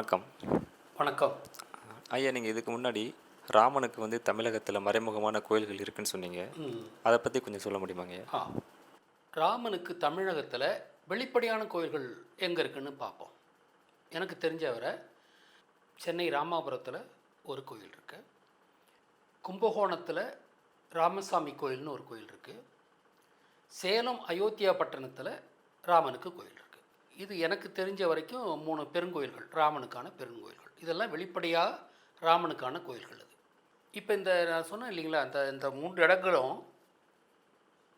வணக்கம். வணக்கம். ஐயா நீங்கள் இதுக்கு முன்னாடி ராமனுக்கு வந்து தமிழகத்தில் மறைமுகமான கோயில்கள் இருக்குன்னு சொன்னீங்க. அதை பற்றி கொஞ்சம் சொல்ல முடியுமாங்க ஐயா? ராமனுக்கு தமிழகத்தில் வெளிப்படையான கோயில்கள் எங்கே இருக்குன்னு பார்ப்போம் எனக்கு தெரிஞ்ச வரை சென்னை ராமாபுரத்தில் ஒரு கோயில் இருக்கு. கும்பகோணத்தில் ராமசாமி கோயில்னு ஒரு கோயில் இருக்குது சேலம் அயோத்தியா பட்டணத்தில் ராமனுக்கு கோயில் இருக்குது இது எனக்கு தெரிஞ்ச வரைக்கும் மூணு பெருங்கோயில்கள் ராமனுக்கான பெருங்கோயில்கள். இதெல்லாம் வெளிப்படையாக ராமனுக்கான கோயில்கள் அது. இப்போ இந்த நான் சொன்னேன் இல்லைங்களா அந்த இந்த மூன்று இடங்களும்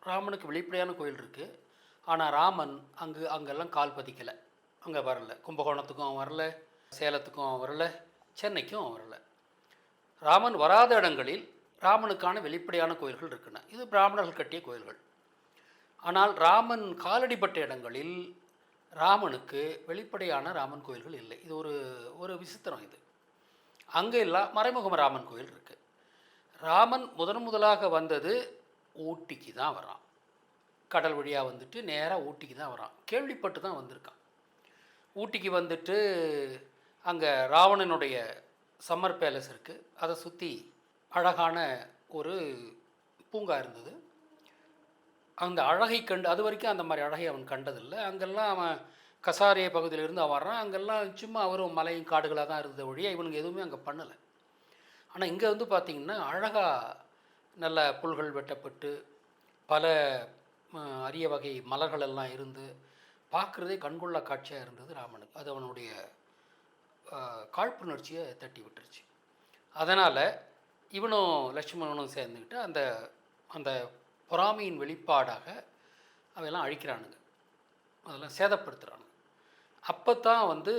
ராமனுக்கு வெளிப்படையான கோயில் இருக்குது ஆனால் ராமன் அங்கு அங்கெல்லாம் கால் பதிக்கலை. அங்கே வரல. கும்பகோணத்துக்கும் அவன் வரல. சேலத்துக்கும் அவன் வரல. சென்னைக்கும் அவன் வரல. ராமன் வராத இடங்களில் ராமனுக்கான வெளிப்படையான கோயில்கள் இருக்குன இது பிராமணர்கள் கட்டிய கோயில்கள். ஆனால் ராமன் காலடிப்பட்ட இடங்களில் ராமனுக்கு வெளிப்படையான ராமன் கோயில்கள் இல்லை. இது ஒரு ஒரு விசித்திரம் இது. அங்கே எல்லாம் மறைமுகம் ராமன் கோயில் இருக்குது ராமன் முதன் முதலாக வந்தது ஊட்டிக்கு தான் வரான். கடல் வழியாக வந்துட்டு நேராக ஊட்டிக்கு தான் வரான். கேள்விப்பட்டு தான் வந்திருக்கான். ஊட்டிக்கு வந்துட்டு அங்கே ராவணனுடைய சம்மர் பேலஸ் இருக்குது அதை சுற்றி அழகான ஒரு பூங்கா இருந்தது. அந்த அழகை கண்டு அது வரைக்கும் அந்த மாதிரி அழகை அவன் கண்டதில்லை. அங்கெல்லாம் அவன் கசாரிய பகுதியிலிருந்து அவன் வர்றான். அங்கெல்லாம் சும்மா அவரும் மலையும் காடுகளாக தான் இருந்த வழியாக இவனுங்க எதுவுமே அங்கே பண்ணலை. ஆனால் இங்கே வந்து பார்த்திங்கன்னா அழகாக நல்ல புல்கள் வெட்டப்பட்டு பல அரிய வகை மலர்கள் எல்லாம் இருந்து பார்க்குறதே கண்கொள்ளா காட்சியாக இருந்தது ராமனுக்கு. அது அவனுடைய காழ்ப்புணர்ச்சியை தட்டி விட்டுருச்சு. அதனால் இவனும் லட்சுமணனும் சேர்ந்துக்கிட்டு அந்த அந்த பொறாமையின் வெளிப்பாடாக அவையெல்லாம் அழிக்கிறானுங்க. அதெல்லாம் சேதப்படுத்துகிறானுங்க அப்போ தான் வந்து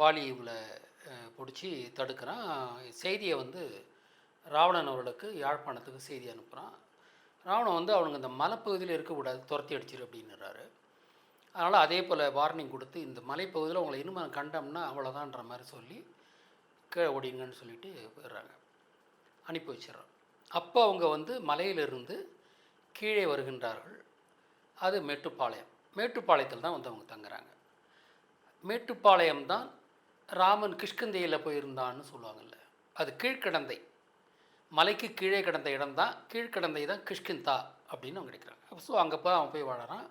வாலி இவளை பிடிச்சி தடுக்கிறான். செய்தியை வந்து ராவணன் அவர்களுக்கு யாழ்ப்பாணத்துக்கு செய்தி அனுப்புகிறான் ராவணன் வந்து அவனுங்க இந்த மலைப்பகுதியில் இருக்கக்கூடாது துரத்தி அடிச்சிரு அப்படின்னுறாரு. அதனால் அதே போல் வார்னிங் கொடுத்து இந்த மலைப்பகுதியில் அவங்களை இன்னும் கண்டோம்னா அவ்வளோதான்ற மாதிரி சொல்லி கீழே ஓடிங்கன்னு சொல்லிட்டு போயிடுறாங்க. அனுப்பி வச்சிடறான். அப்போ அவங்க வந்து மலையிலிருந்து கீழே வருகின்றார்கள். அது மேட்டுப்பாளையம். மேட்டுப்பாளையத்தில் தான் வந்து அவங்க தங்குறாங்க. மேட்டுப்பாளையம் தான் ராமன் கிஷ்கிந்தையில் போயிருந்தான்னு சொல்லுவாங்கல்ல. அது கீழ்க்கடந்தை. மலைக்கு கீழே கிடந்த இடம்தான் கீழ்கடந்தை கீழ்க்கடந்தை தான் கிஷ்கிந்தா அப்படின்னு அவங்க கிடைக்கிறாங்க ஸோ அங்கே போய் அவன் போய் வாழறான்.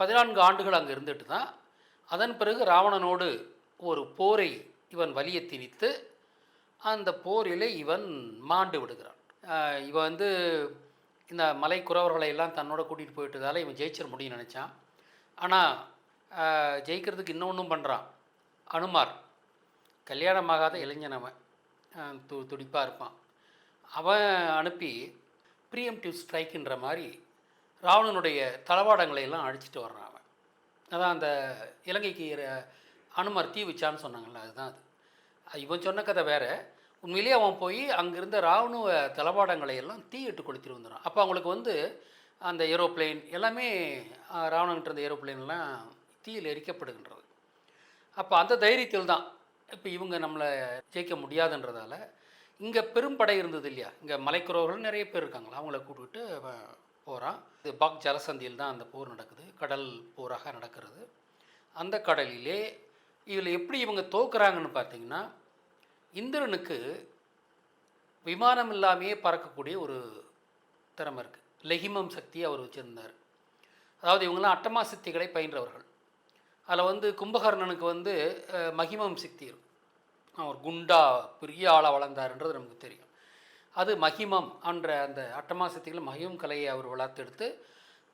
பதினான்கு ஆண்டுகள் அங்கே இருந்துட்டு தான் அதன் பிறகு ராவணனோடு ஒரு போரை இவன் வலிய திணித்து அந்த போரிலே இவன் மாண்டு விடுகிறான். இவன் வந்து இந்த மலை குறவர்களை எல்லாம் தன்னோட கூட்டிகிட்டு போயிட்டதால் இவன் ஜெயிச்சிட முடியும்னு நினச்சான். ஆனால் ஜெயிக்கிறதுக்கு இன்னொன்றும் பண்ணுறான் அனுமார். கல்யாணமாகாத இளைஞன் அவன். து துடிப்பாக இருப்பான். அவன் அனுப்பி ப்ரீஎம்டிவ் ஸ்ட்ரைக்குன்ற மாதிரி ராவணனுடைய தளவாடங்களை எல்லாம் அழிச்சிட்டு வர்றான் அவன். அதான் அந்த இலங்கைக்கு அனுமார் தீ வச்சான்னு சொன்னாங்கள்ல அதுதான் அது அது. இவன் சொன்ன கதை வேற. உண்மையிலேயே அவன் போய் அங்கிருந்த இராணுவ தளபாடங்களை எல்லாம் தீயிட்டு கொளுத்திட்டு வந்துடுறான். அப்போ அவங்களுக்கு வந்து அந்த ஏரோப்ளேன் எல்லாமே ஆஹ், ராவணன்கிட்ட இருந்த ஏரோப்ளைன்லாம் தீயில் எரிக்கப்படுகின்றது. அப்போ அந்த தைரியத்தில் தான் இப்போ இவங்க நம்மளை ஜெயிக்க முடியாதுன்றதால இங்கே பெரும்படை இருந்தது இல்லையா? இங்கே மலைக்குறவர்கள் நிறைய பேர் இருக்காங்களா? அவங்கள கூப்பிட்டு அவன் போகிறான் இது பாக் ஜலசந்தியில் தான் அந்த போர் நடக்குது. கடல் போராக நடக்கிறது. அந்த கடலிலே இதில் எப்படி இவங்க தோக்குறாங்கன்னு பார்த்தீங்கன்னா இந்திரனுக்கு விமானம் இல்லாமையே பறக்கக்கூடிய ஒரு திறமை இருக்குது லெஹிமம் சக்தி அவர் வச்சுருந்தார். அதாவது இவங்கெல்லாம் அட்டமா சித்திகளை பயின்றவர்கள். அதில் வந்து கும்பகர்ணனுக்கு வந்து மகிமம் சக்தி இருக்கும். அவர் குண்டா பெரிய ஆளாக வளர்ந்தாருன்றது நமக்கு தெரியும். அது மகிமம் என்ற அந்த அட்டமா சக்திகள் மகிமம் கலையை அவர் வளர்த்தெடுத்து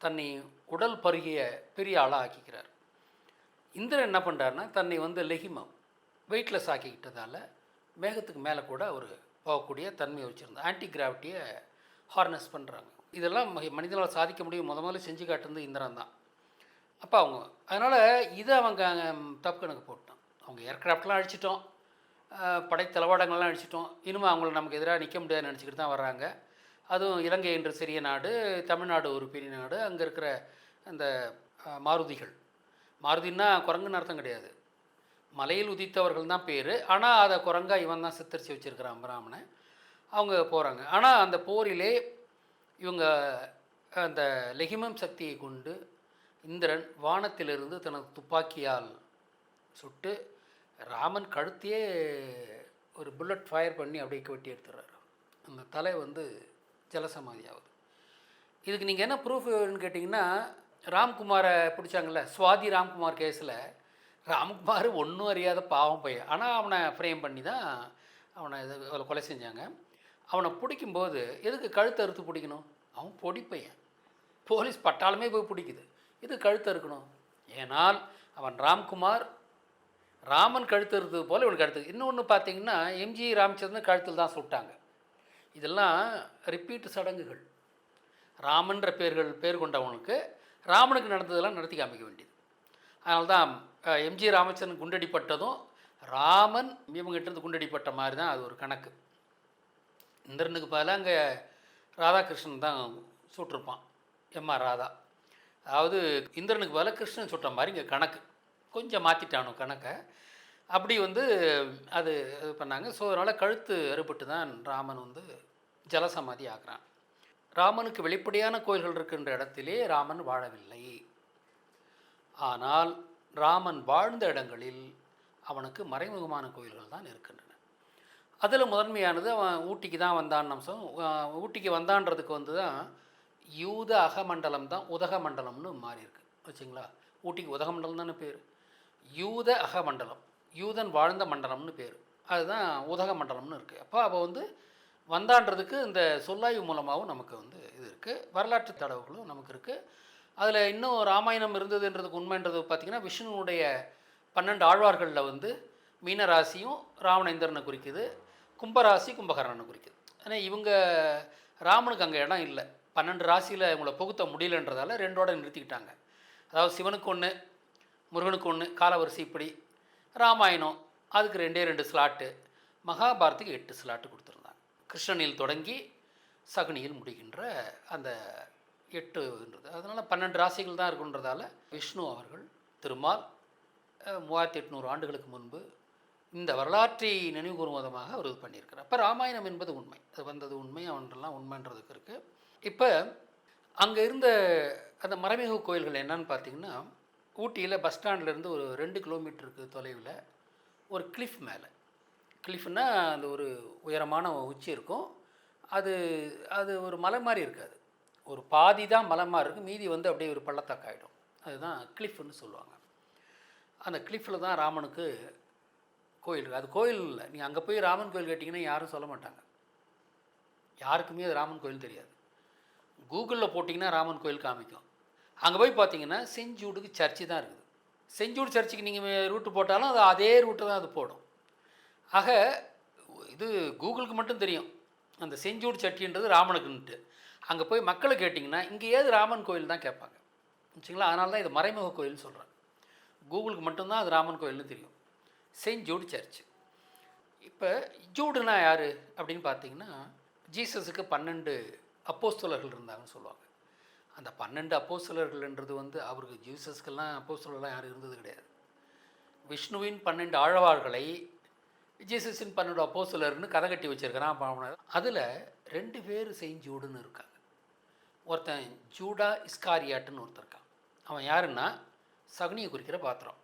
தன்னை உடல் பருகிய பெரிய ஆளாக ஆக்கிக்கிறார். இந்திரன் என்ன பண்ணுறாருன்னா தன்னை வந்து லெஹிமம் வெயிட்லெஸ் ஆக்கிக்கிட்டதால் மேகத்துக்கு மேலே கூட அவர் போகக்கூடிய தன்மையை வச்சுருந்தார் ஆன்டி கிராவிட்டியை ஹார்னஸ் பண்ணுறாங்க இதெல்லாம் மனிதனால் சாதிக்க முடியும். முத முதல்ல செஞ்சு காட்டுறது இந்திரன் தான். அப்போ அவங்க அதனால் இதை அவங்க அங்கே தப்பு கணக்கு போட்டான். அவங்க ஏர்க்ராஃப்ட்லாம் அழிச்சிட்டோம். படை தளவாடங்கள்லாம் அழிச்சிட்டோம். இனிமேல் அவங்கள நமக்கு எதிராக நிற்க முடியாதுன்னு நினச்சிக்கிட்டு தான் வர்றாங்க. அதுவும் இலங்கை என்ற சிறிய நாடு தமிழ்நாடு ஒரு பெரிய நாடு. அங்கே இருக்கிற அந்த மாருதிகள். மாருதின்னா குரங்குன்னு அர்த்தம் கிடையாது. மலையில் உதித்தவர்கள் தான் பேர். ஆனால் அதை குரங்கா இவன் தான் சித்தரித்து வச்சுருக்கிறான் பிராமணன். அவங்க போகிறாங்க ஆனால் அந்த போரிலே இவங்க அந்த லெகிமம் சக்தியை கொண்டு இந்திரன் வானத்திலிருந்து தனது துப்பாக்கியால் சுட்டு ராமன் கழுத்தையே ஒரு புல்லட் ஃபயர் பண்ணி அப்படியே வெட்டி எடுத்துடுறாரு. அந்த தலை வந்து ஜலசமாதி ஆகுது இதுக்கு நீங்கள் என்ன ப்ரூஃப்னு கேட்டிங்கன்னா ராம்குமாரை பிடிச்சாங்கல்ல சுவாதி ராம்குமார் கேஸில் ராம்குமார் ஒன்றும் அறியாத பாவம் பையன். ஆனால் அவனை ஃப்ரேம் பண்ணி தான் அவனை இது அவளை கொலை செஞ்சாங்க. அவனை பிடிக்கும்போது எதுக்கு கழுத்தை அறுத்து பிடிக்கணும்? அவன் பொடி பையன். போலீஸ் பட்டாளமே போய் பிடிக்குது. இது கழுத்தை இருக்கணும் ஏனால் அவன் ராம்குமார் ராமன் கழுத்து இருந்தது போல் இவனுக்கு கழுத்து இன்னொன்று பார்த்தீங்கன்னா எம்ஜி ராமச்சந்திரன் கழுத்தில் தான் சுட்டாங்க. இதெல்லாம் ரிப்பீட்டு சடங்குகள். ராமன்ற பேர்கள் பேர் கொண்டவனுக்கு ராமனுக்கு நடந்ததெல்லாம் நடத்தி காமிக்க வேண்டியது. அதனால்தான் எம்ஜி ராமச்சந்திரன் குண்டடிப்பட்டதும் ராமன் இவங்ககிட்டருந்து குண்டடிப்பட்ட மாதிரி தான் அது ஒரு கணக்கு. இந்திரனுக்கு பதிலாக அங்கே ராதாகிருஷ்ணன் தான் சுட்டிருப்பான். எம்ஆர் ராதா. அதாவது இந்திரனுக்கு பதிலாக கிருஷ்ணன் சுட்ட மாதிரி இங்கே கணக்கு. கொஞ்சம் மாற்றிட்டானோ கணக்கை. அப்படி வந்து அது இது பண்ணாங்க. ஸோ அதனால் கழுத்து அறுபட்டு தான் ராமன் வந்து ஜலசமாதி ஆக்குறான். ராமனுக்கு வெளிப்படையான கோயில்கள் இருக்கின்ற இடத்திலே ராமன் வாழவில்லை. ஆனால் ராமன் வாழ்ந்த இடங்களில் அவனுக்கு மறைமுகமான கோயில்கள் தான் இருக்கின்றன. அதில் முதன்மையானது அவன் ஊட்டிக்கு தான் வந்தான் அம்சம் ஊட்டிக்கு வந்தான்றதுக்கு வந்து தான் யூத அகமண்டலம் தான் உதகமண்டலம்னு மாறியிருக்கு. வச்சுங்களா? ஊட்டிக்கு உதகமண்டலம் தானே பேர். யூத அகமண்டலம் யூதன் வாழ்ந்த மண்டலம்னு பேர். அதுதான் உதகமண்டலம்னு இருக்குது அப்போ அப்போ வந்து வந்தான்றதுக்கு இந்த சொல்லாய்வு மூலமாகவும் நமக்கு வந்து இது இருக்குது வரலாற்று தடவுகளும் நமக்கு இருக்குது அதில் இன்னும் ராமாயணம் இருந்ததுன்றதுக்கு உண்மைன்றது பார்த்திங்கன்னா விஷ்ணுனுடைய பன்னெண்டு ஆழ்வார்களில் வந்து மீனராசியும் ராவணேந்திரனை குறிக்குது கும்பராசி கும்பகரணனை குறிக்குது. ஆனால் இவங்க ராமனுக்கு அங்கே இடம் இல்லை. பன்னெண்டு ராசியில் இவங்களை புகுத்த முடியலன்றதால ரெண்டோட நிறுத்திக்கிட்டாங்க. அதாவது சிவனுக்கு ஒன்று முருகனுக்கு ஒன்று காலவரிசை இப்படி ராமாயணம் அதுக்கு ரெண்டே ரெண்டு ஸ்லாட்டு மகாபாரத்துக்கு எட்டு ஸ்லாட்டு கொடுத்துருந்தாங்க. கிருஷ்ணனில் தொடங்கி சகுனியில் முடிகின்ற அந்த எட்டுன்றது அதனால் பன்னெண்டு ராசிகள் தான் இருக்குன்றதால விஷ்ணு அவர்கள் திருமால் மூவாயிரத்தி எட்நூறு ஆண்டுகளுக்கு முன்பு இந்த வரலாற்றை நினைவு கூறும் விதமாக அவர் இது பண்ணியிருக்கிறார். அப்போ ராமாயணம் என்பது உண்மை. அது வந்தது உண்மை அவன்றெல்லாம் உண்மைன்றதுக்கு இருக்குது இப்போ அங்கே இருந்த அந்த மறைமுக கோயில்கள் என்னன்னு பார்த்தீங்கன்னா ஊட்டியில் பஸ் ஸ்டாண்ட்லேருந்து ஒரு ரெண்டு கிலோமீட்டருக்கு தொலைவில் ஒரு கிளிஃப் மேலே. கிளிஃப்னால் அந்த ஒரு உயரமான உச்சி இருக்கும். அது அது ஒரு மலை மாதிரி இருக்காது. ஒரு பாதி தான் மலமாக இருக்கும் மீதி வந்து அப்படியே ஒரு பள்ளத்தாக்காயிடும் அதுதான் கிளிஃப்னு சொல்லுவாங்க. அந்த கிளிஃபில் தான் ராமனுக்கு கோயில் இருக்குது அது கோயில் இல்லை. நீங்கள் அங்கே போய் ராமன் கோயில் கேட்டிங்கன்னா யாரும் சொல்ல மாட்டாங்க. யாருக்குமே அது ராமன் கோயில் தெரியாது. கூகுளில் போட்டிங்கன்னா ராமன் கோயில் காமிக்கும். அங்கே போய் பார்த்தீங்கன்னா செஞ்சூடுக்கு சர்ச்சு தான் இருக்குது. செஞ்சூடு சர்ச்சுக்கு நீங்கள் ரூட்டு போட்டாலும் அது அதே ரூட்டு தான் அது போடும். ஆக இது கூகுளுக்கு மட்டும் தெரியும். அந்த செஞ்சூடு சட்டின்றது ராமனுக்குன்ட்டு. அங்கே போய் மக்களை கேட்டிங்கன்னா இங்கே ஏது ராமன் கோயில் தான் கேட்பாங்க. சரிங்களா அதனால தான் இது மறைமுக கோயில்னு சொல்கிறேன் கூகுளுக்கு மட்டும்தான் அது ராமன் கோயில்னு தெரியும். Saint Jude church. இப்போ ஜூடுனா யார்? அப்படின்னு பார்த்தீங்கன்னா ஜீசஸுக்கு பன்னெண்டு அப்போஸ்தலர்கள் இருந்தாங்கன்னு சொல்லுவாங்க. அந்த பன்னெண்டு அப்போஸ்தலர்கள்ன்றது வந்து அவருக்கு ஜீசஸ்க்கெல்லாம் அப்போஸ்தலர்லாம் யாரும் இருந்தது கிடையாது. விஷ்ணுவின் பன்னெண்டு ஆழ்வார்களை ஜீசஸின் பன்னெண்டு அப்போஸ்தலர்னு கதை கட்டி வச்சிருக்கிறான் அதில் ரெண்டு பேர் செயின்ட் ஜூடுன்னு இருக்காங்க. ஒருத்தன் ஜூடா இஸ்காரியாட்டுன்னு ஒருத்தர் இருக்கான். அவன் யாருன்னா? சகுனியை குறிக்கிற பாத்திரம்.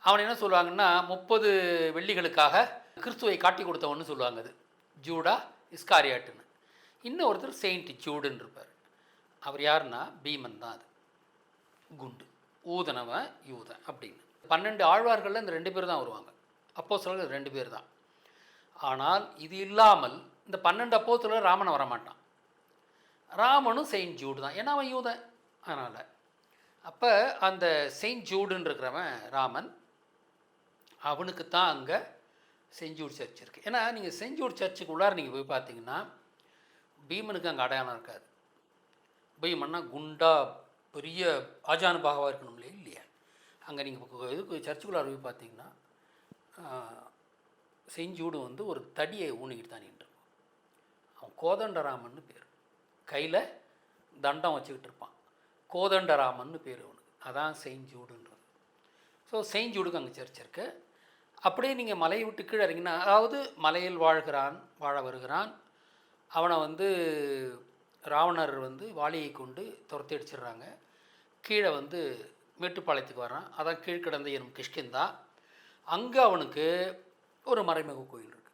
அவன் என்ன சொல்லுவாங்கன்னா முப்பது வெள்ளிகளுக்காக கிறிஸ்துவை காட்டி கொடுத்தவன்னு சொல்லுவாங்க அது. ஜூடா இஸ்காரியாட்டுன்னு. இன்னும் ஒருத்தர் செயின்ட் ஜூடுன்னு இருப்பார். அவர் யாருன்னா? பீமன் தான் அது. குண்டு. ஊதனவன் யூதன் அப்படின்னு. பன்னெண்டு ஆழ்வார்களில் இந்த ரெண்டு பேர் தான் வருவாங்க. அப்போ சொல்கிறது ரெண்டு பேர் தான். ஆனால் இது இல்லாமல் இந்த பன்னெண்டு அப்போ ராமன் வரமாட்டான். ராமனும் செயின்ட் ஜூடு தான். ஏன்னா அவன் யூதன். அதனால். அப்போ அந்த செயின்ட் ஜூடுன்னு இருக்கிறவன் ராமன். அவனுக்கு தான் அங்கே செஞ்சூர் சர்ச் இருக்குது ஏன்னா நீங்கள் செஞ்சூர் சர்ச்சுக்கு உள்ளார நீங்கள் போய் பார்த்தீங்கன்னா பீமனுக்கு அங்கே அடையாளம் இருக்காது. பீமன்னா குண்டா பெரிய ஆஜானு பாகவாக இருக்கணும் இல்லையா? இல்லையா? அங்கே நீங்கள் இதுக்கு சர்ச்சுக்குள்ளார போய் பார்த்தீங்கன்னா செஞ்சூடு வந்து ஒரு தடியை ஊனிக்கிட்டு தான் நின்று அவன் கோதண்டராமன் பேர். கையில் தண்டம் வச்சுக்கிட்டு இருப்பான். கோதண்டராமன்னு பேர் அவனுக்கு. அதான் செஞ்சூடுன்றது ஸோ செஞ்சூடுக்கு அங்கே சர்ச் இருக்கு. அப்படியே நீங்கள் மலையை விட்டு கீழே இறங்கினா அதாவது மலையில் வாழ்கிறான் வாழ வருகிறான். அவனை வந்து ராவணர் வந்து வாளியை கொண்டு துரத்தி அடிச்சிடுறாங்க. கீழே வந்து மேட்டுப்பாளையத்துக்கு வரான் அதான் கீழ்கிடந்த எனும் கிஷ்கிந்தா. அங்கே அவனுக்கு ஒரு மறைமுக கோயில் இருக்குது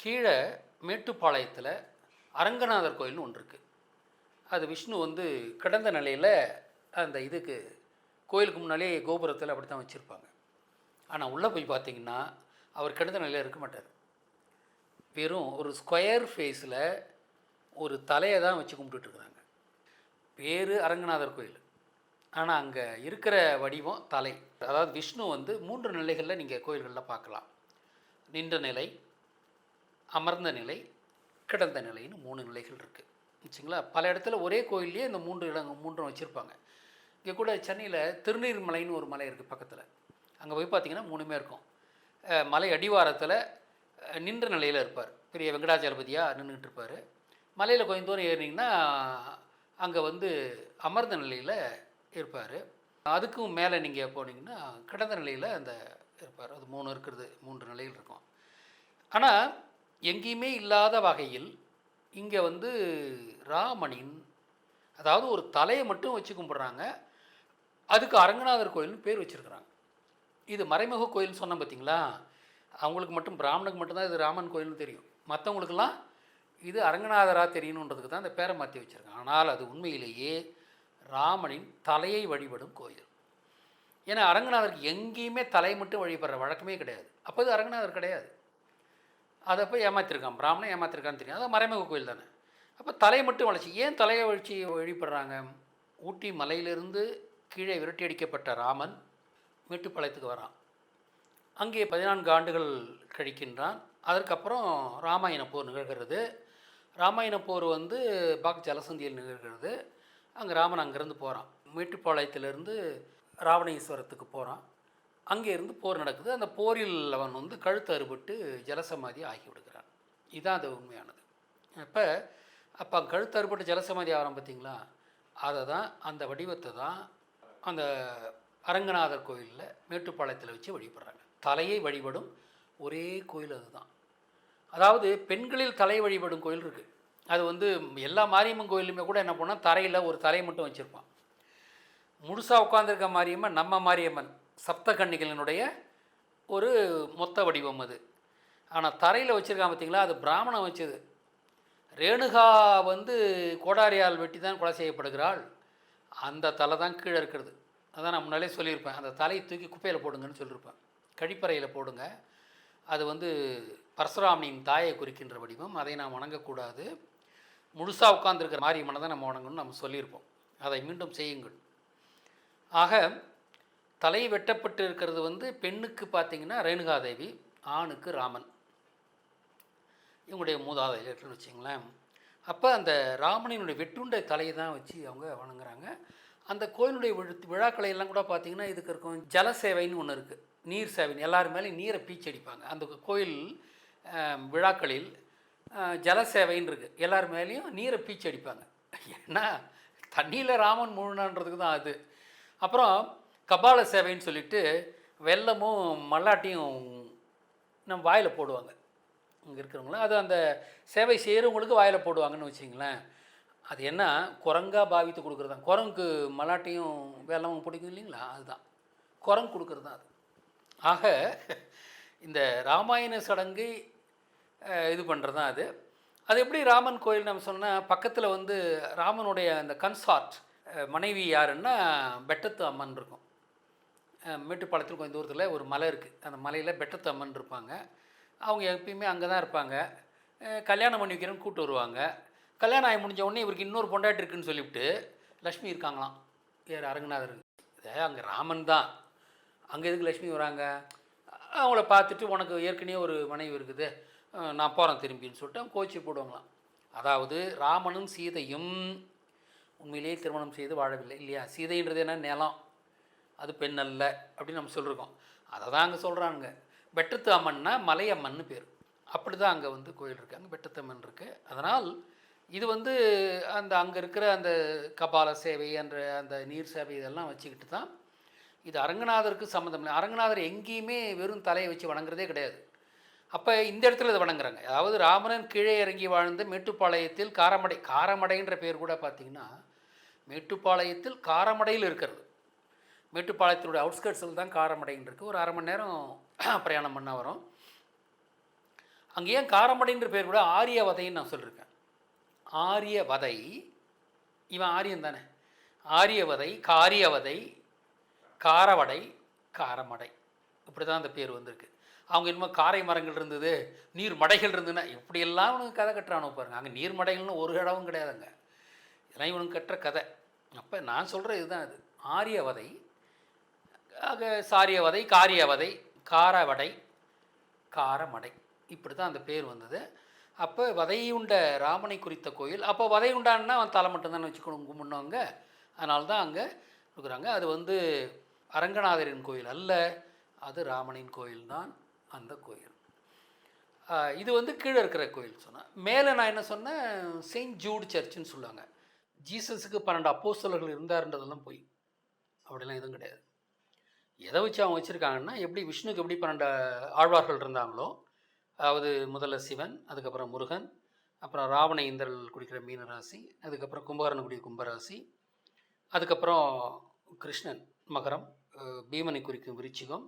கீழே மேட்டுப்பாளையத்தில் அரங்கநாதர் கோயில்னு ஒன்று இருக்குது அது விஷ்ணு வந்து கிடந்த நிலையில் அந்த இதுக்கு கோயிலுக்கு முன்னாலே கோபுரத்தில் அப்படி தான் வச்சுருப்பாங்க. ஆனால் உள்ளே போய் பார்த்தீங்கன்னா அவர் கிடந்த நிலையில் இருக்க மாட்டார். வெறும் ஒரு ஸ்கொயர் ஃபேஸில் ஒரு தலையை தான் வச்சு கும்பிட்டுட்ருக்குறாங்க பேர் அரங்கநாதர் கோயில். ஆனால் அங்கே இருக்கிற வடிவம் தலை. அதாவது விஷ்ணு வந்து மூன்று நிலைகளில் நீங்கள் கோயில்களில் பார்க்கலாம். நின்ற நிலை அமர்ந்த நிலை கிடந்த நிலைன்னு மூணு நிலைகள் இருக்குது வச்சுங்களா பல இடத்துல ஒரே கோயில்லையே இந்த மூன்று இடங்க மூன்றும் வச்சுருப்பாங்க. இங்கே கூட சென்னையில் திருநீர்மலைன்னு ஒரு மலை இருக்குது பக்கத்தில். அங்கே போய் பார்த்தீங்கன்னா மூணுமே இருக்கும். மலை அடிவாரத்தில் நின்ற நிலையில் இருப்பார். பெரிய வெங்கடாச்சலபதியாக நின்றுட்டு இருப்பார். மலையில் கொஞ்சம் தூரம் ஏறினீங்கன்னா அங்கே வந்து அமர்ந்த நிலையில் இருப்பார். அதுக்கும் மேலே நீங்கள் போனீங்கன்னா கடந்த நிலையில் அந்த இருப்பார். அது மூணு இருக்கிறது மூன்று நிலையில் இருக்கும். ஆனால் எங்கேயுமே இல்லாத வகையில் இங்கே வந்து ராமனின் அதாவது ஒரு தலையை மட்டும் வச்சு கும்பிட்றாங்க. அதுக்கு அரங்கநாதர் கோயில்னு பேர் வச்சுருக்குறாங்க. இது மறைமுக கோயில்னு சொன்னேன் பார்த்தீங்களா அவங்களுக்கு மட்டும் பிராமணுக்கு மட்டும்தான் இது ராமன் கோயில்னு தெரியும். மற்றவங்களுக்கெல்லாம் இது அரங்கநாதராக தெரியணுன்றதுக்கு தான் இந்த பேரை மாற்றி வச்சுருக்காங்க. ஆனால் அது உண்மையிலேயே ராமனின் தலையை வழிபடும் கோயில். ஏன்னா அரங்கநாதருக்கு எங்கேயுமே தலை மட்டும் வழிபடுற வழக்கமே கிடையாது. அப்போ இது அரங்கநாதர் கிடையாது. அதை போய் ஏமாத்திருக்கான். பிராமணன் ஏமாத்திருக்கான்னு தெரியும். அது மறைமுக கோயில் தானே. அப்போ தலையை மட்டும் வளர்ச்சி. ஏன் தலையை வளர்ச்சி வழிபடுறாங்க ஊட்டி மலையிலிருந்து கீழே விரட்டி அடிக்கப்பட்ட ராமன் மேட்டுப்பாளையத்துக்கு வரான். அங்கே பதினான்கு ஆண்டுகள் கழிக்கின்றான். அதற்கப்புறம் ராமாயண போர் நிகழ்கிறது. ராமாயண போர் வந்து பாக் ஜலசந்தியில் நிகழ்கிறது. அங்கே ராமன் அங்கேருந்து போகிறான் மேட்டுப்பாளையத்திலிருந்து ராவணேஸ்வரத்துக்கு போகிறான் அங்கே இருந்து போர் நடக்குது. அந்த போரில் அவன் வந்து கழுத்து அறுபட்டு ஜலசமாதி ஆகி விடுகிறான் இதுதான் அது உண்மையானது. அப்போ அப்போ கழுத்து அறுபட்டு ஜலசமாதி ஆகிறான் பார்த்தீங்களா அதை தான் அந்த வடிவத்தை தான் அந்த அரங்கநாதர் கோயிலில் மேட்டுப்பாளையத்தில் வச்சு வழிபடுறாங்க. தலையை வழிபடும் ஒரே கோயில் அதுதான். அதாவது பெண்களில் தலை வழிபடும் கோயில் இருக்குது அது வந்து எல்லா மாரியம்மன் கோயிலுமே கூட என்ன பண்ணால் தரையில் ஒரு தலையை மட்டும் வச்சுருப்பான். முழுசாக உட்காந்துருக்க மாரியம்மன் நம்ம மாரியம்மன். சப்த கன்னிகளினுடைய ஒரு மொத்த வடிவம் அது. ஆனால் தரையில் வச்சுருக்கான் பார்த்தீங்களா அது பிராமணன் வச்சது. ரேணுகா வந்து கோடாரியால் வெட்டி தான் கொலை செய்யப்படுகிறாள். அந்த தலை தான் கீழே இருக்கிறது. அதான் நான் முன்னாலே சொல்லியிருப்பேன். அந்த தலையை தூக்கி குப்பையில் போடுங்கன்னு சொல்லியிருப்பேன். கழிப்பறையில் போடுங்க. அது வந்து பரசுராமனின் தாயை குறிக்கின்ற வடிவம். அதை நாம் வணங்கக்கூடாது. முழுசாக உட்காந்துருக்கிற மாரியம்மனை தான் நம்ம வணங்கணும்னு நம்ம சொல்லியிருப்போம். அதை மீண்டும் செய்யுங்கள். ஆக தலை வெட்டப்பட்டு இருக்கிறது வந்து பெண்ணுக்கு பார்த்தீங்கன்னா ரேணுகாதேவி ஆணுக்கு ராமன். இவங்களுடைய மூதாதையர்கள்னு வச்சுங்களேன். அப்போ அந்த ராமனினுடைய வெட்டுண்டை தலையை தான் வச்சு அவங்க வணங்குறாங்க. அந்த கோயிலுடைய விழு விழாக்களை எல்லாம் கூட பார்த்தீங்கன்னா இதுக்கு இருக்கும் ஜலசேவைன்னு ஒன்று இருக்குது நீர் சேவைன்னு எல்லாரும் மேலேயும் நீரை பீச்சடிப்பாங்க. அந்த கோயில் விழாக்களில் ஜல ஜலசேவைன்னு இருக்குது எல்லார் மேலேயும் நீரை பீச்சடிப்பாங்க. ஏன்னா தண்ணியில் ராமன் முழுனான்றதுக்கு தான் அது. அப்புறம் கபால சேவைன்னு சொல்லிட்டு வெல்லமும் மல்லாட்டியும் நம்ம வாயில் போடுவாங்க. இங்கே இருக்கிறவங்களும் அது அந்த சேவை செய்கிறவங்களுக்கு வாயில் போடுவாங்கன்னு வச்சிங்களேன் அது என்ன? குரங்கா பாவித்து கொடுக்குறது தான். குரங்குக்கு மலாட்டையும் வெள்ளமும் பிடிக்கும் இல்லைங்களா? அதுதான். குரங்கு கொடுக்குறது தான் அது. ஆக இந்த ராமாயண சடங்கை இது பண்ணுறது தான் அது. அது எப்படி ராமன் கோயில் நம்ம சொன்னால் பக்கத்தில் வந்து ராமனுடைய அந்த கன்சார்ட் மனைவி யாருன்னா பெட்டத்து அம்மன் இருக்கும். மேட்டுப்பாளையத்தில் கொஞ்சம் தூரத்தில் ஒரு மலை இருக்குது அந்த மலையில் பெட்டத்தம்மன் இருப்பாங்க. அவங்க எப்பயுமே அங்கே தான் இருப்பாங்க கல்யாணம் பண்ணி வைக்கிறேன்னு கூப்பிட்டு வருவாங்க. கல்யாணம் ஆகி முடிஞ்ச உடனே இவருக்கு இன்னொரு பொண்டாட்டி இருக்குன்னு சொல்லிவிட்டு லக்ஷ்மி இருக்காங்களாம். யார் அரங்கநாதர். இதே அங்கே ராமன் தான். அங்கே எதுக்கு லக்ஷ்மி வராங்க? அவங்கள பார்த்துட்டு உனக்கு ஏற்கனவே ஒரு மனைவி இருக்குது. நான் போகிறேன் திரும்பின்னு சொல்லிட்டு கோச்சி போடுவாங்களாம். அதாவது ராமனும் சீதையும் உண்மையிலேயே திருமணம் செய்து வாழவில்லை இல்லையா? சீதைன்றது என்ன? நிலம். அது பெண் அல்ல அப்படின்னு நம்ம சொல்லியிருக்கோம் அதை தான் அங்கே சொல்கிறானுங்க வெட்டத்து அம்மன்னா மலையம்மன்னு பேர். அப்படி தான் அங்கே வந்து கோயில் இருக்குது அங்கே வெட்டத்தம்மன் இருக்குது அதனால் இது வந்து அந்த அங்கே இருக்கிற அந்த கபால சேவை என்ற அந்த நீர் சேவை இதெல்லாம் வச்சுக்கிட்டு தான் இது அரங்கநாதருக்கு சம்மந்தம் இல்லை. அரங்கநாதர் எங்கேயுமே வெறும் தலையை வச்சு வணங்குறதே கிடையாது. அப்போ இந்த இடத்துல இதை வணங்குறாங்க. அதாவது ராமனன் கீழே இறங்கி வாழ்ந்த மேட்டுப்பாளையத்தில் காரமடை காரமடைன்ற பேர் கூட பார்த்திங்கன்னா மேட்டுப்பாளையத்தில் காரமடையில் இருக்கிறது. மேட்டுப்பாளையத்தினுடைய அவுட்ஸ்கர்ட்ஸில் தான் காரமடைன்னு இருக்குது ஒரு அரை மணி நேரம் பிரயாணம் பண்ண வரும். அங்கே ஏன் காரமடைன்ற பேர் கூட ஆரியவதைன்னு நான் சொல்லியிருக்கேன் ஆரியவதை இவன் ஆரியன் தானே. ஆரியவதை காரியவதை காரவடை காரமடை. இப்படி தான் அந்த பேர் வந்திருக்கு. அவங்க இன்னும் காரை மரங்கள் இருந்தது நீர் மடைகள் இருந்ததுன்னா இப்படியெல்லாம் இவனுக்கு கதை கட்டுறானு பாருங்க. அங்கே நீர் மடைகள்னு ஒரு இடமும் கிடையாதுங்க. இதெல்லாம் இவனுக்கு கட்டுற கதை. அப்போ நான் சொல்கிற இதுதான் அது ஆரியவதை ஆக சாரியவதை காரியவதை காரவடை காரமடை. இப்படி தான் அந்த பேர் வந்தது. அப்போ வதையுண்ட ராமனை குறித்த கோயில். அப்போ வதை உண்டான்னா அவன் தலை மட்டும்தான் வச்சுக்கணும் கும்பிடுவாங்க அதனால தான் அங்கே இருக்கிறாங்க. அது வந்து அரங்கநாதரின் கோயில் அல்ல அது ராமனின் கோயில் தான் அந்த கோயில். இது வந்து கீழே இருக்கிற கோயில் சொன்னேன் மேலே நான் என்ன சொன்னேன்? செயின்ட் ஜூட் சர்ச்சுன்னு சொல்லுவாங்க. ஜீசஸுக்கு பன்னெண்டு அப்போஸ்தலர்கள் இருந்தாருன்றதெல்லாம் போய். அப்படிலாம் எதுவும் கிடையாது. எதை வச்சு அவங்க வச்சுருக்காங்கன்னா எப்படி விஷ்ணுக்கு எப்படி பன்னெண்டு ஆழ்வார்கள் இருந்தாங்களோ அதாவது முதல்ல சிவன் அதுக்கப்புறம் முருகன் அப்புறம் ராவண இந்திரல் குடிக்கிற மீனராசி அதுக்கப்புறம் கும்பகரன் குடிக்கிற கும்பராசி அதுக்கப்புறம் கிருஷ்ணன் மகரம் பீமனை குறிக்கும் விருச்சிகம்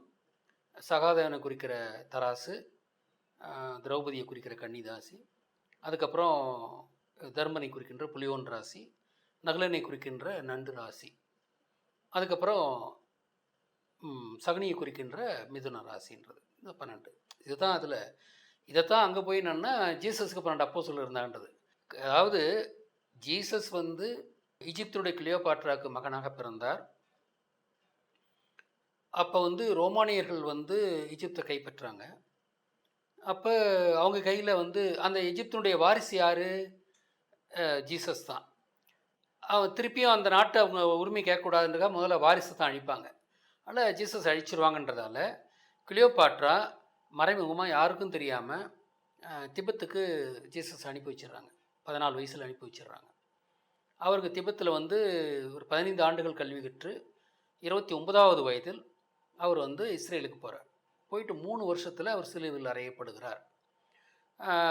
சகாதேவனை குறிக்கிற தராசு திரௌபதியை குறிக்கிற கன்னிதாசி அதுக்கப்புறம் தர்மனை குறிக்கின்ற புலியோன் ராசி நகுலனை குறிக்கின்ற நண்டு ராசி அதுக்கப்புறம் சகுனியை குறிக்கின்ற மிதுன ராசின்றது. இந்த பன்னெண்டு. இதுதான் அதில் இதைத்தான் அங்கே போய் என்னன்னா ஜீசஸுக்கு பன்னெண்டு அப்போ சொல்லியிருந்தான்றது அதாவது ஜீசஸ் வந்து ஈஜிப்துடைய கிளியோபாட்ராக்கு மகனாக பிறந்தார். அப்போ வந்து ரோமானியர்கள் வந்து ஈஜிப்தை கைப்பற்றாங்க. அப்போ அவங்க கையில் வந்து அந்த எஜிப்தினுடைய வாரிசு யார்? ஜீசஸ் தான். அவன் திருப்பியும் அந்த நாட்டை அவங்க உரிமை கேட்கக்கூடாதுன்றதுக்காக முதல்ல வாரிசு தான் அழிப்பாங்க. அதனால் ஜீசஸ் அழிச்சிருவாங்கன்றதால கிளியோபாட்ரா மறைமுகமாக யாருக்கும் தெரியாமல் திபெத்துக்கு ஜீசஸ் அனுப்பி வச்சிடுறாங்க. பதினாலு வயசில் அனுப்பி வச்சிடுறாங்க. அவருக்கு திபெத்தில் வந்து ஒரு பதினைந்து ஆண்டுகள் கல்வி கற்று இருபத்தி ஒன்பதாவது வயதில் அவர் வந்து இஸ்ரேலுக்கு போகிறார் போயிட்டு மூணு வருஷத்தில் அவர் சிலுவில் அறையப்படுகிறார்.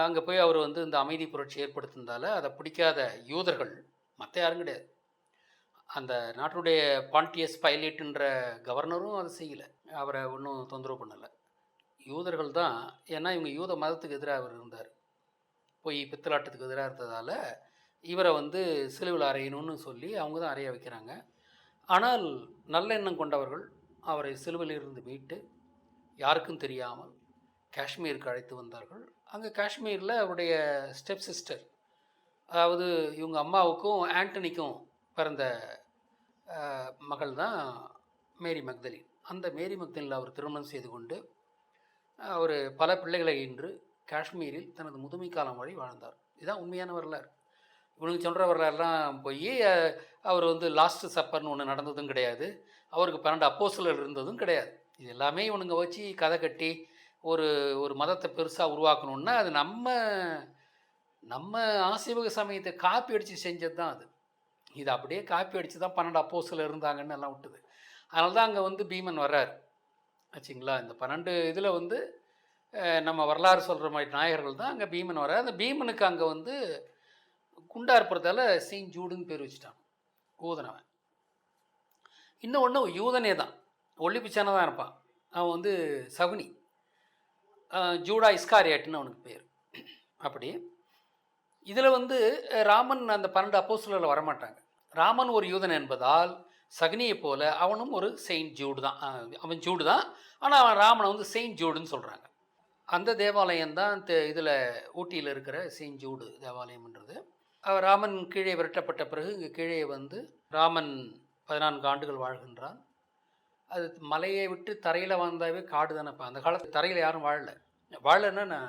அங்கே போய் அவர் வந்து இந்த அமைதி புரட்சி ஏற்படுத்தினதால அதை பிடிக்காத யூதர்கள் மற்ற யாரும் கிடையாது. அந்த நாட்டுடைய பாண்டியஸ் பைலட்டுன்ற கவர்னரும் அதை செய்யலை. அவரை ஒன்றும் தொந்தரவு பண்ணலை. யூதர்கள் தான் ஏன்னா இவங்க யூத மதத்துக்கு எதிராக அவர் இருந்தார். போய் பித்தலாட்டத்துக்கு எதிராக இருந்ததால் இவரை வந்து சிலுவில் அறையணும்னு சொல்லி அவங்க தான் அறைய வைக்கிறாங்க. ஆனால் நல்லெண்ணம் கொண்டவர்கள் அவரை சிலுவிலிருந்து மீட்டு யாருக்கும் தெரியாமல் காஷ்மீருக்கு அழைத்து வந்தார்கள். அங்கே காஷ்மீரில் அவருடைய ஸ்டெப் சிஸ்டர் அதாவது இவங்க அம்மாவுக்கும் ஆண்டனிக்கும் பிறந்த மகள் தான் மேரி மக்தலின். அந்த மேரி மக்தலில் அவர் திருமணம் செய்து கொண்டு அவர் பல பிள்ளைகளை இன்று காஷ்மீரில் தனது முதுமை காலம் வரை வாழ்ந்தார். இதுதான் உண்மையான வரலாறு. இவனுக்கு சொல்கிற வரலாறுலாம் போய் அவர் வந்து லாஸ்ட் சப்பர்னு ஒன்று நடந்ததும் கிடையாது. அவருக்கு பன்னெண்டு அப்போசலர் இருந்ததும் கிடையாது. இது எல்லாமே இவனுங்க வச்சு கதை கட்டி ஒரு ஒரு மதத்தை பெருசாக உருவாக்கணுன்னா அது நம்ம நம்ம ஆசிவக சமயத்தை காப்பி அடித்து செஞ்சது தான் அது. இது அப்படியே காப்பி அடித்து தான் பன்னெண்டு அப்போஸில் இருந்தாங்கன்னு எல்லாம் விட்டுது. அதனால தான் அங்கே வந்து பீமன் வர்றார். ஆச்சுங்களா? இந்த பன்னெண்டு இதில் வந்து நம்ம வரலாறு சொல்கிற மாதிரி நாயகர்கள் தான் அங்கே பீமன் வர்றார். அந்த பீமனுக்கு அங்கே வந்து குண்டா இருப்பதால செயின்ட் ஜூடுன்னு பேர் வச்சுட்டான். ஊதனவன் இன்னும் ஒன்று யூதனே தான். ஒல்லி தான் இருப்பான். அவன் வந்து சகுனி. ஜூடா இஸ்காரியாட்டுன்னு அவனுக்கு பேர். அப்படி. இதில் வந்து ராமன் அந்த பன்னெண்டு அப்போஸ்தலரில் வரமாட்டாங்க. ராமன் ஒரு யூதன் என்பதால் சகுனியைப் போல அவனும் ஒரு செயின்ட் ஜூடு தான். அவன் ஜூடு தான். ஆனால் அவன் ராமனை வந்து செயின்ட் ஜூடுன்னு சொல்கிறாங்க அந்த தேவாலயம் தான் இதில் ஊட்டியில் இருக்கிற செயின்ட் ஜூடு தேவாலயம்ன்றது. ராமன் கீழே விரட்டப்பட்ட பிறகு இங்கே கீழே வந்து ராமன் பதினான்கு ஆண்டுகள் வாழ்கின்றான். அது மலையை விட்டு தரையில் வாழ்ந்தாவே காடு தானேப்பா அந்த காலத்தில் தரையில் யாரும் வாழல. வாழலைன்னா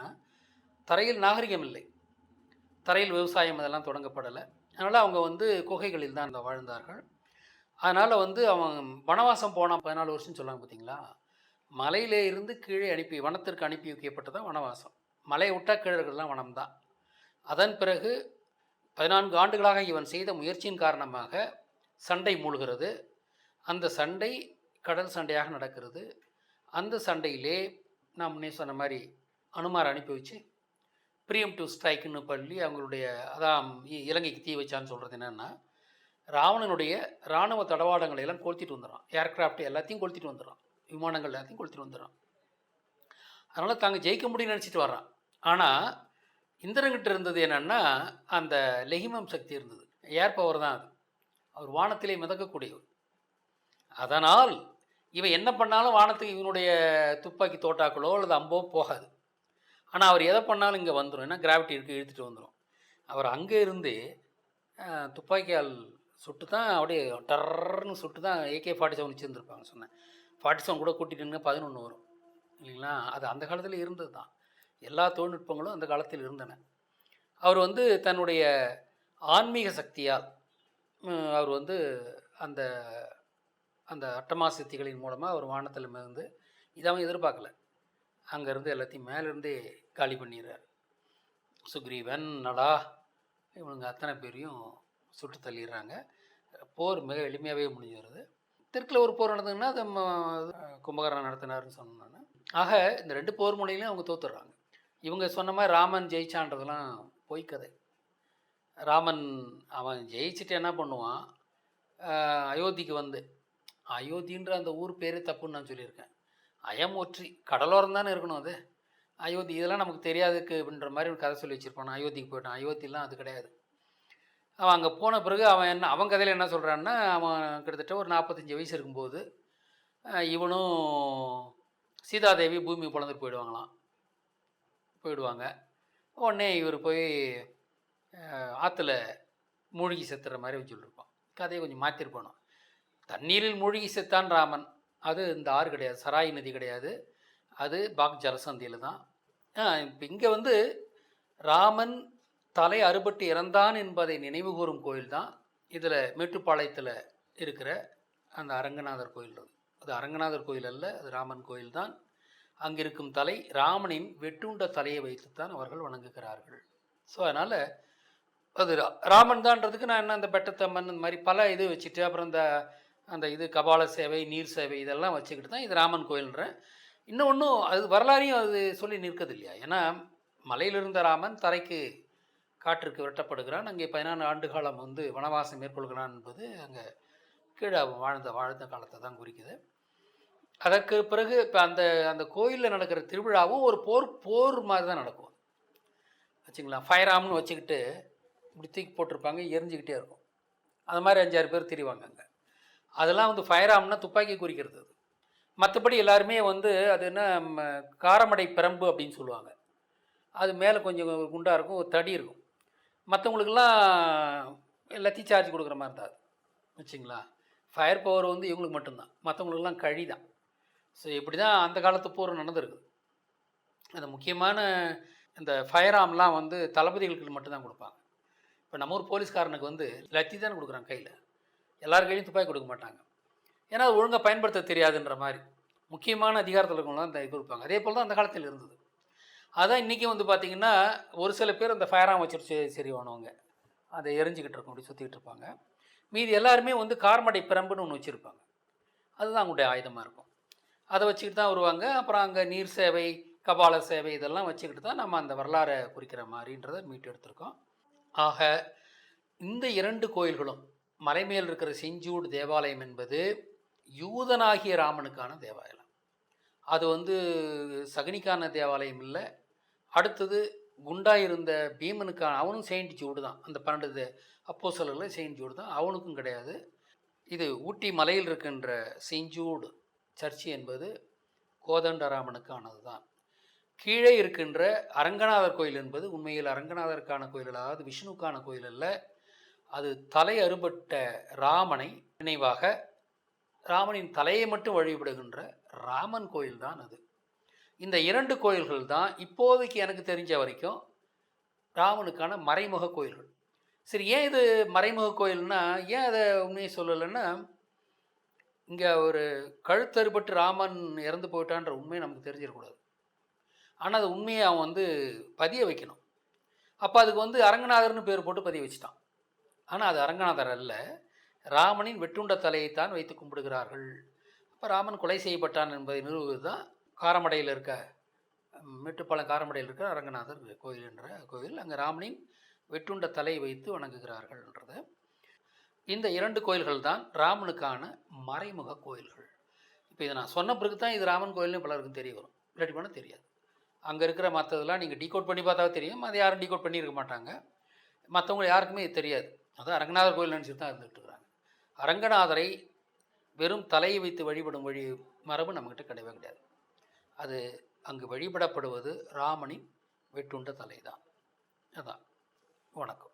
தரையில் நாகரிகம் இல்லை. தரையில் விவசாயம் அதெல்லாம் தொடங்கப்படலை. அதனால் அவங்க வந்து குகைகளில் தான் அந்த வாழ்ந்தார்கள். அதனால் வந்து அவன் வனவாசம் போனான் பதினாலு வருஷம் சொல்லாங்க பார்த்தீங்களா மலையிலே இருந்து கீழே அனுப்பி வனத்திற்கு அனுப்பி வைக்கப்பட்டதான் வனவாசம். மலையை விட்டா கீழே இருக்கிறதுலாம் வனம் தான் அதன் பிறகு பதினான்கு ஆண்டுகளாக இவன் செய்த முயற்சியின் காரணமாக சண்டை மூழ்கிறது. அந்த சண்டை கடல் சண்டையாக நடக்கிறது. அந்த சண்டையிலே நான் முன்னே சொன்ன மாதிரி அனுமார் அனுப்பி வச்சு பிரியம் டு ஸ்ட்ரைக்குன்னு பள்ளி அவங்களுடைய அதான் இ- இலங்கைக்கு தீ வச்சான்னு சொல்கிறது என்னென்னா ராவணனுடைய இராணுவ தடவாடங்களை எல்லாம் கொளுத்திட்டு வந்துடுறான். ஏர்க்ராஃப்ட் எல்லாத்தையும் கொளுத்திட்டு வந்துடுறான். விமானங்கள் எல்லாத்தையும் கொளுத்திட்டு வந்துடுறான். அதனால் தாங்க ஜெயிக்க முடியும்னு நினச்சிட்டு வர்றான். ஆனால் இந்திரங்கிட்ட இருந்தது என்னென்னா அந்த லெஹிமம் சக்தி இருந்தது. ஏர் பவர் தான் அது. அவர் வானத்திலே மிதக்கக்கூடியவர். அதனால் இவன் என்ன பண்ணாலும் வானத்துக்கு இவனுடைய துப்பாக்கி தோட்டாக்களோ அல்லது அம்போ போகாது. ஆனால் அவர் எதை பண்ணாலும் இங்கே வந்துடும் ஏன்னா கிராவிட்டி இருக்கு இழுத்துட்டு வந்துடும் அவர் அங்கே இருந்து துப்பாக்கியால் சுட்டு தான் அப்படியே டர்ன்னு சுட்டு தான் ஏகே ஃபார்ட்டி செவன் வச்சுருந்துருப்பாங்க சொன்னேன். ஃபார்ட்டி செவன் கூட கூட்டிட்டுங்க பதினொன்று வரும். இல்லைங்களா? அது அந்த காலத்தில் இருந்தது தான் எல்லா தொழில்நுட்பங்களும் அந்த காலத்தில் இருந்தன. அவர் வந்து தன்னுடைய ஆன்மீக சக்தியால் அவர் வந்து அந்த அந்த அட்டமா சித்திகளின் மூலமாக அவர் வானத்தில் இருந்து இதை எதிர்பார்க்கல. அங்கேருந்து எல்லாத்தையும் மேலேருந்தே காலி பண்ணிடுறார். சுக்ரீவன் நடா இவனுங்க அத்தனை பேரையும் சுட்டு தள்ளிடுறாங்க. போர் மிக எளிமையாகவே முடிஞ்சு வருது. தெற்கில் ஒரு போர் நடந்ததுன்னா அது கும்பகரணம் நடத்தினார்னு சொன்னேன் ஆக இந்த ரெண்டு போர் முனையிலையும் அவங்க தோத்துடுறாங்க. இவங்க சொன்ன மாதிரி ராமன் ஜெயிச்சான்றதெல்லாம் பொய் கதை. ராமன் அவன் ஜெயிச்சுட்டு என்ன பண்ணுவான்? அயோத்திக்கு வந்து. அயோத்தின்ற அந்த ஊர் பேரே தப்புன்னு நான் சொல்லியிருக்கேன். அயம் ஒற்றி கடலோரம் தானே இருக்கணும் அது. அயோத்தி இதெல்லாம் நமக்கு தெரியாதுக்கு அப்படின்ற மாதிரி ஒரு கதை சொல்லி வச்சுருப்பான். அயோத்திக்கு போயிட்டான். அயோத்திலாம் அது கிடையாது. அவன் அங்கே போன பிறகு அவன் என்ன அவன் கதையில் என்ன சொல்கிறான்னா அவன் கிட்டத்தட்ட ஒரு நாற்பத்தஞ்சு வயசு இருக்கும்போது இவனும் சீதாதேவி பூமி பிளந்துட்டு போயிடுவாங்களாம். போயிடுவாங்க. உடனே இவர் போய் ஆற்றுல மூழ்கி செத்துற மாதிரி சொல்லியிருப்பான் கதையை கொஞ்சம் மாற்றிருப்பானோ தண்ணீரில் மூழ்கி செத்தான் ராமன். அது இந்த ஆறு கிடையாது. சராய் நதி கிடையாது. அது பாக் ஜலசந்தியில் தான். இப்போ இங்கே வந்து ராமன் தலை அறுபட்டு இறந்தான் என்பதை நினைவுகூரும் கோயில் தான் இதில் மேட்டுப்பாளையத்தில் இருக்கிற அந்த அரங்கநாதர் கோயில் அது. அரங்கநாதர் கோயில் அல்ல அது ராமன் கோயில் தான். அங்கிருக்கும் தலை ராமனின் வெட்டுண்ட தலையை வைத்துத்தான் அவர்கள் வணங்குகிறார்கள். ஸோ அதனால் அது ரா- ராமன் தான்றதுக்கு நான் என்ன அந்த பெட்டத்தம்மன் இந்த மாதிரி பல இது வச்சுட்டு அப்புறம் இந்த அந்த இது கபால சேவை நீர் சேவை இதெல்லாம் வச்சுக்கிட்டு தான் இது ராமன் கோயில்ன்றேன் இன்னும் அது வரலாறையும் அது சொல்லி நிற்கிறது இல்லையா ஏன்னா மலையிலிருந்த ராமன் தரைக்கு காற்றுக்கு விரட்டப்படுகிறான். அங்கே பதினாறு ஆண்டு காலம் வந்து வனவாசம் மேற்கொள்கிறான் என்பது அங்கே கீழே அவன் வாழ்ந்த வாழ்ந்த காலத்தை தான் குறிக்குது. அதற்கு பிறகு இப்போ அந்த அந்த கோயிலில் நடக்கிற திருவிழாவும் ஒரு போர் போர் மாதிரி தான் நடக்கும் வச்சுங்களா? ஃபயராம்னு வச்சுக்கிட்டு இப்படி தூக்கி போட்டிருப்பாங்க எரிஞ்சுக்கிட்டே இருக்கும். அது மாதிரி அஞ்சாறு பேர் திரிவாங்க அங்கே. அதெல்லாம் வந்து ஃபயராம்னா துப்பாக்கி குறிக்கிறது அது மற்றபடி எல்லாருமே வந்து அது என்ன ம, காரமடை பிரம்பு அப்படின்னு சொல்லுவாங்க. அது மேலே கொஞ்சம் குண்டாக இருக்கும் ஒரு தடி இருக்கும். மற்றவங்களுக்கெல்லாம் எல்லாத்தையும் சார்ஜ் கொடுக்குற மாதிரி தான் அது. வச்சுங்களா? ஃபயர் பவர் வந்து இவங்களுக்கு மட்டும்தான். மற்றவங்களுக்கெல்லாம் கழி தான் ஸோ இப்படி தான் அந்த காலத்து போர் நடந்திருக்குது அந்த முக்கியமான இந்த ஃபயர் ஆம்லாம் வந்து தளபதிகளுக்கு மட்டும்தான் கொடுப்பாங்க. இப்போ நம்ம ஊர் போலீஸ்காரனுக்கு வந்து லத்தி தானே கொடுக்குறாங்க கையில். எல்லார் கையிலையும் துப்பாக்கி கொடுக்க மாட்டாங்க. ஏன்னா அது ஒழுங்காக பயன்படுத்த தெரியாதுன்ற மாதிரி. முக்கியமான அதிகாரத்தில் இருக்கவங்க தான் இது கொடுப்பாங்க. அதே போல் தான் அந்த காலத்தில் இருந்தது. அதான் இன்றைக்கி வந்து பார்த்திங்கன்னா ஒரு சில பேர் அந்த ஃபயராம் வச்சுட்டு சரி சரிவானவங்க அதை எரிஞ்சிக்கிட்டு இருக்கும் அப்படி சுற்றிக்கிட்டு இருப்பாங்க. மீதி எல்லாருமே வந்து கார்மடை பிரம்புன்னு ஒன்று வச்சுருப்பாங்க. அதுதான் அவங்களுடைய ஆயுதமாக இருக்கும். அதை வச்சுக்கிட்டு தான் வருவாங்க. அப்புறம் அங்கே நீர் சேவை கபால சேவை இதெல்லாம் வச்சுக்கிட்டு தான் நம்ம அந்த வரலாறை குறிக்கிற மாதிரின்றதை மீட்டு எடுத்திருக்கோம். ஆக இந்த இரண்டு கோயில்களும் மலைமேல் இருக்கிற செஞ்சூடு தேவாலயம் என்பது யூதனாகிய ராமனுக்கான தேவாலயம். அது வந்து சகுனிக்கான தேவாலயம் இல்லை. அடுத்தது குண்டாக இருந்த பீமனுக்கான அவனும் செயின்ட் ஜூடு தான். அந்த பன்னெண்டு அப்போ சொல்லல செயின்ட் ஜூடு தான். அவனுக்கும் கிடையாது. இது ஊட்டி மலையில் இருக்கின்ற செஞ்சூடு சர்ச்சு என்பது கோதண்டராமனுக்கானது தான். கீழே இருக்கின்ற அரங்கநாதர் கோயில் என்பது உண்மையில் அரங்கநாதருக்கான கோயில் அதாவது விஷ்ணுக்கான கோயில் அல்ல. அது தலை அறுபட்ட ராமனை நினைவாக ராமனின் தலையை மட்டும் வழிபடுகின்ற ராமன் கோயில் தான் அது. இந்த இரண்டு கோயில்கள் தான் இப்போதைக்கு எனக்கு தெரிஞ்ச வரைக்கும் ராமனுக்கான மறைமுக கோயில்கள். சரி ஏன் இது மறைமுக கோயில்னா ஏன் அதை உண்மையை சொல்லலைன்னா இங்கே ஒரு கழுத்தறுபட்டு ராமன் இறந்து போயிட்டான்ற உண்மையை நமக்கு தெரிஞ்சிடக்கூடாது. ஆனால் அது உண்மையை அவன் வந்து பதிய வைக்கணும். அப்போ அதுக்கு வந்து அரங்கநாதர்னு பேர் போட்டு பதிய வச்சுட்டான். ஆனால் அது அரங்கநாதர் அல்ல. ராமனின் வெட்டுண்ட தலையைத்தான் வைத்து கும்பிடுகிறார்கள். அப்போ ராமன் கொலை செய்யப்பட்டான் என்பதை நிறுவுவது தான் காரமடையில் இருக்க ம், மேட்டுப்பாளையம் காரமடையில் இருக்கிற அரங்கநாதர் கோயில் என்ற கோயில் அங்கே ராமனின் வெட்டுண்ட தலை வைத்து வணங்குகிறார்கள்ன்றது. இந்த இரண்டு கோயில்கள் தான் ராமனுக்கான மறைமுக கோயில்கள். இப்போ இதை நான் சொன்ன பிறகு தான் இது ராமன் கோயில்னு பலருக்கும் தெரிய வரும். இல்லாட்டி பண்ண தெரியாது. அங்கே இருக்கிற மற்றதெல்லாம் நீங்கள் டீகோட் பண்ணி பார்த்தா தெரியும். அது யாரும் டீகோட் பண்ணியிருக்க மாட்டாங்க. மற்றவங்க யாருக்குமே தெரியாது. அதான் அரங்கநாதர் கோயில் நினச்சிட்டு தான் இருந்துகிட்டு அரங்கநாதரை வெறும் தலையை வைத்து வழிபடும் வழி மரபு நம்மக்கிட்ட கிடையவே கிடையாது. அது அங்கு வழிபடப்படுவது ராமனின் வெட்டுண்ட தலை தான் அதான். வணக்கம்.